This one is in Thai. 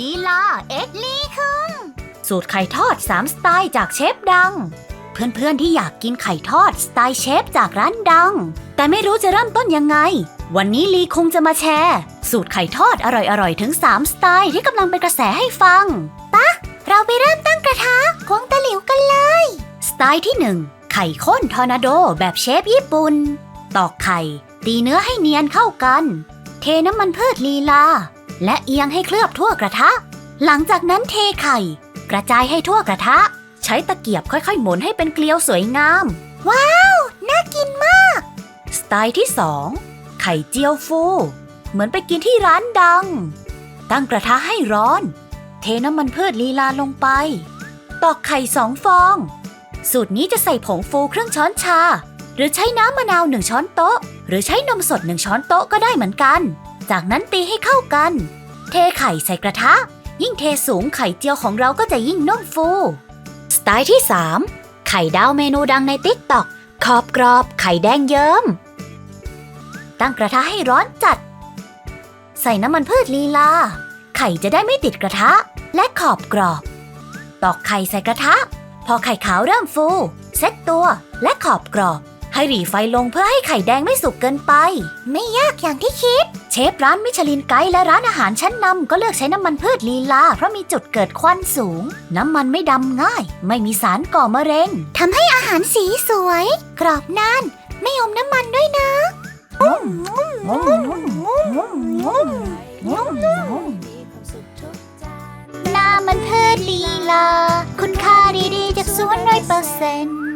ลีลาเอ็กลีคุงสูตรไข่ทอด 3 สไตล์จากเชฟดัง เพื่อนๆที่อยากกินไข่ทอดสไตล์เชฟจากร้านดัง แต่ไม่รู้จะเริ่มต้นยังไง วันนี้ลีคงจะมาแชร์ สูตรไข่ทอดอร่อยๆ ถึง 3 สไตล์ที่กำลังเป็นกระแสให้ฟังปะเราไปเริ่มตั้งกระทะควงตะหลิวกันเลย สไตล์ที่ 1 ไข่ข้นทอร์นาโดแบบเชฟญี่ปุ่น ตอกไข่ ตีเนื้อให้เนียนเข้ากัน เทน้ำมันพืชลีลา และเอียงให้เคลือบทั่วกระทะ หลังจากนั้นเทไข่ กระจายให้ทั่วกระทะ ใช้ตะเกียบค่อยๆ หมุนให้เป็นเกลียวสวยงาม ว้าว น่ากินมาก สไตล์ที่2ไข่เจียวฟู เหมือนไปกินที่ร้านดัง ตั้งกระทะให้ร้อน เทน้ำมันพืชลีลาลงไป ตอกไข่สองฟอง สูตรนี้จะใส่ผงฟูครึ่งช้อนชา หรือใช้น้ำมะนาวหนึ่งช้อนโต๊ะ หรือใช้นมสดหนึ่งช้อนโต๊ะก็ได้เหมือนกัน จากนั้นตีให้เข้ากัน เทไข่ใส่กระทะ ยิ่งเทสูงไข่เจียวของเราก็จะยิ่งนุ่มฟู สไตล์ที่ 3 ไข่ดาวเมนูดังในติ๊กต็อกขอบกรอบไข่แดงเยิ้ม ตั้งกระทะให้ร้อนจัด ใส่น้ำมันพืชลีลา ไข่จะได้ไม่ติดกระทะ และขอบกรอบ ตอกไข่ใส่กระทะ พอไข่ขาวเริ่มฟู เซ็ตตัวและขอบกรอบ ให้หรี่ไฟลงเพื่อให้ไข่แดงไม่สุกเกินไป ไม่ยากอย่างที่คิด เชฟร้านมิชลินไกด์และร้านอาหารชั้นนำก็เลือกใช้น้ำมันพืชลีลา เพราะมีจุดเกิดควันสูง น้ำมันไม่ดำง่าย ไม่มีสารก่อมะเร็งทำให้อาหารสีสวย กรอบนาน ไม่อมน้ำมันด้วยนะน้ำมันพืชลีลา คุณค่าดีๆจากสวนร้อยเปอร์เซ็นต์